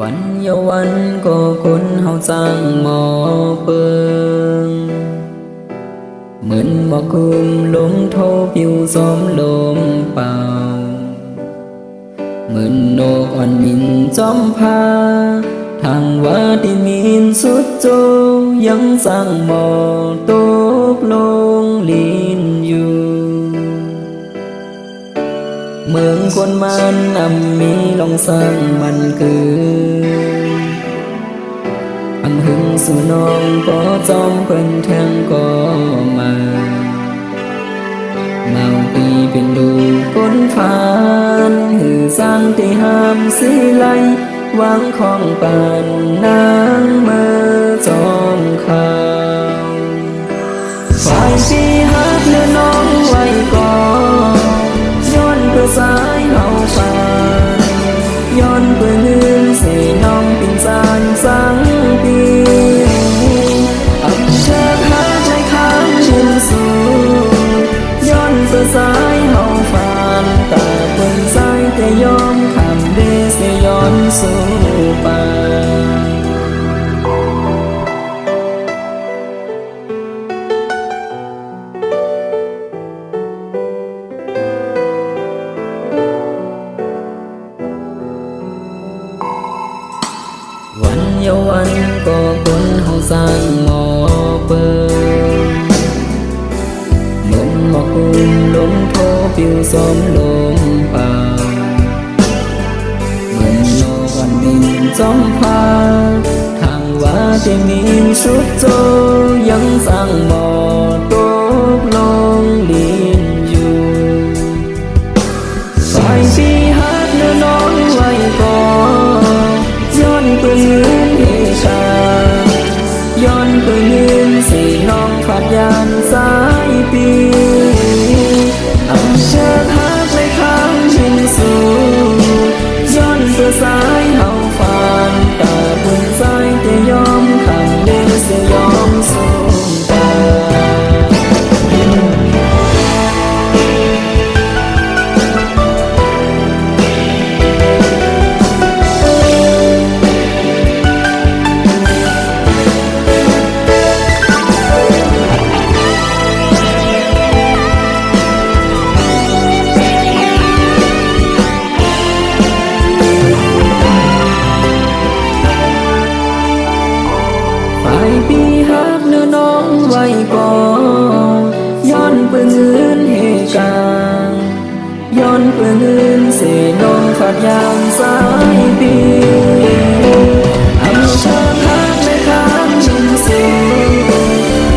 วันเยาวันก็คนเฮาจ้างหมอเปิงเหมือนหมอคุมลมโทผิวซ้อมลมเป่าเหมือนโนกอ่อนบินจอมพาทางว่าที่มีนสุดโจยังสร้างหมอตกลงลิ เมืองคนมันนำมีลองสร้างมันคืออังหึงสู่น้องก็จอมเพิ่นแทงก็มาเมาปีเป็นดูก้นฟานหือสร้างที่ห้ามสิไลวางของปานนาง ย้อนเพื่อสายเฮาฟ้าตาเปิ้นสายแปิวซ้อมลมเป่าเหมือนโนวันบินจอมพาทางว่าที่มีสุดโจยังสร้างหมอตกลงลินอยู่ฝ่ายสีฮักเนื้อน้องไว้ก่อย้อนเพื่อเงินเอชาย้อนเพื่อเงินสีน้องขาดยานสา ย้อนเปื้อนเงินเสน้องฝาดยามสายปีอำเชิญฮักในค้างชินสู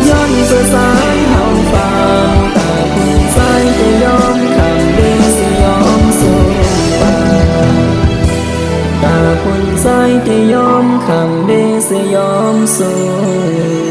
ย้อนเพื่อสายเฮาฟางตาคุณสายจะยอมคำเดสยอมสู้ไปตาคุณสายจะยอมคำเดสยอมสู้